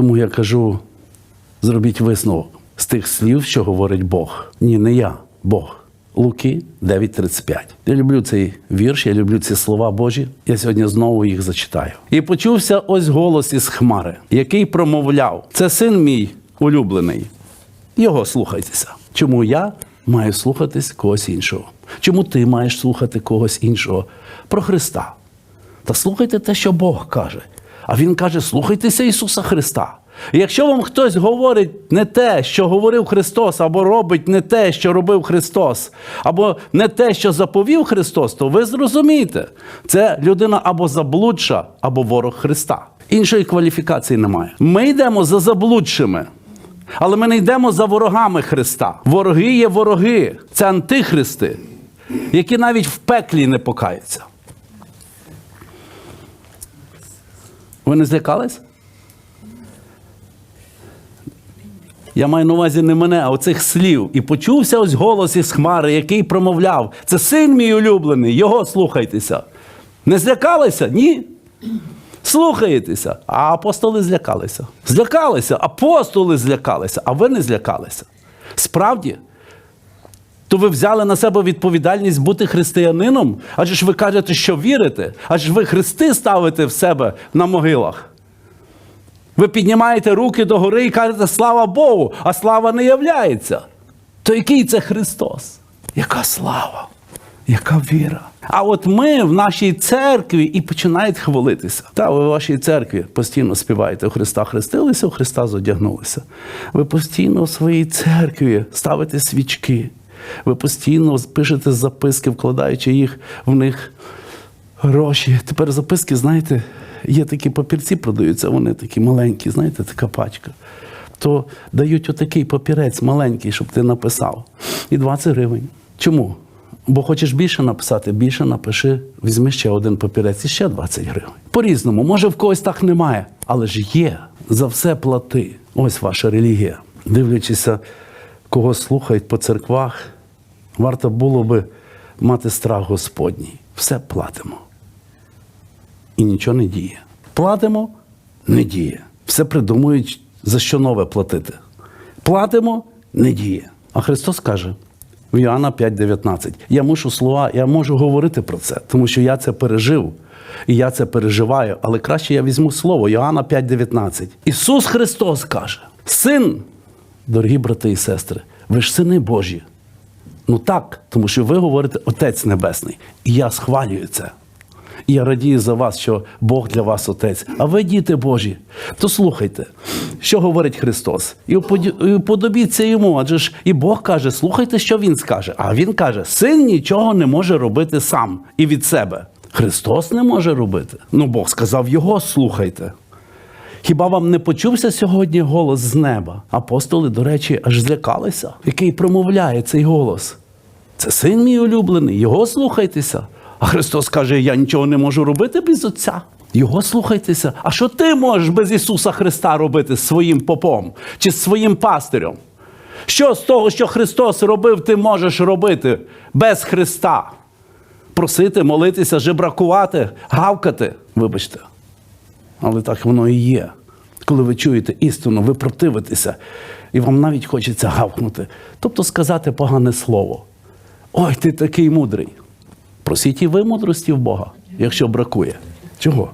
Тому я кажу: зробіть висновок з тих слів, що говорить Бог. Ні, не я, Бог. Луки 9.35. Я люблю цей вірш, я люблю ці слова Божі. Я сьогодні знову їх зачитаю. І почувся ось голос із хмари, який промовляв: Це син мій улюблений. Його слухайтеся. Чому я маю слухатись когось іншого? Чому ти маєш слухати когось іншого? Про Христа. Та слухайте те, що Бог каже. А Він каже: слухайтеся Ісуса Христа. Якщо вам хтось говорить не те, що говорив Христос, або робить не те, що робив Христос, або не те, що заповів Христос, то ви зрозумієте, це людина або заблудша, або ворог Христа. Іншої кваліфікації немає. Ми йдемо за заблудшими. Але ми не йдемо за ворогами Христа. Вороги є вороги, це антихристи, які навіть в пеклі не покаються. Ви не злякались? Я маю на увазі не мене, а оцих слів. І почувся ось голос із хмари, який промовляв: це син мій улюблений, його слухайтеся. Не злякалися? Ні. Слухаєтеся, а апостоли злякалися. Злякалися, апостоли злякалися, а ви не злякалися. Справді, то ви взяли на себе відповідальність бути християнином, адже ж ви кажете, що вірите, адже ви хрести ставите в себе на могилах. Ви піднімаєте руки догори і кажете слава Богу, а слава не являється. То який це Христос? Яка слава? Яка віра? А от ми в нашій церкві і починають хвалитися. Та ви в вашій церкві постійно співаєте у Христа хрестилися, у Христа зодягнулися. Ви постійно в своїй церкві ставите свічки. Ви постійно пишете записки, вкладаючи їх в них гроші. Тепер записки, знаєте, є такі папірці, продаються, вони такі маленькі, знаєте, така пачка. То дають отакий папірець маленький, щоб ти написав. І 20 гривень. Чому? Бо хочеш більше написати, більше напиши, візьми ще один папірець і ще 20 гривень. По-різному, може в когось так немає, але ж є. За все плати. Ось ваша релігія. Дивлячися, кого слухають по церквах, варто було би мати страх Господній. Все платимо. І нічого не діє. Платимо, не діє. Все придумують, за що нове платити. Платимо, не діє. А Христос каже в Іоанна 5,19. Я мушу слова, я можу говорити про це, тому що я це пережив. І я це переживаю, але краще я візьму слово Йоанна 5,19. Ісус Христос каже: Син, дорогі брати і сестри, ви ж сини Божі. Ну так, тому що ви говорите Отець Небесний. І я схвалюю це. І я радію за вас, що Бог для вас Отець, а ви діти Божі. То слухайте, що говорить Христос. І уподобіться йому, адже ж і Бог каже, слухайте, що Він скаже. А Він каже, син нічого не може робити сам і від себе. Христос не може робити. Ну Бог сказав його, слухайте. Хіба вам не почувся сьогодні голос з неба? Апостоли, до речі, аж злякалися, який промовляє цей голос. Це син мій улюблений, його слухайтеся. А Христос каже: Я нічого не можу робити без Отця. Його слухайтеся. А що ти можеш без Ісуса Христа робити з своїм попом чи з своїм пастирем? Що з того, що Христос робив, ти можеш робити без Христа? Просити, молитися, жебракувати, гавкати. Вибачте. Але так воно і є. Коли ви чуєте істину, ви противитеся, і вам навіть хочеться гавкнути. Тобто сказати погане слово. Ой, ти такий мудрий. Просіть і ви мудрості в Бога, якщо бракує. Чого?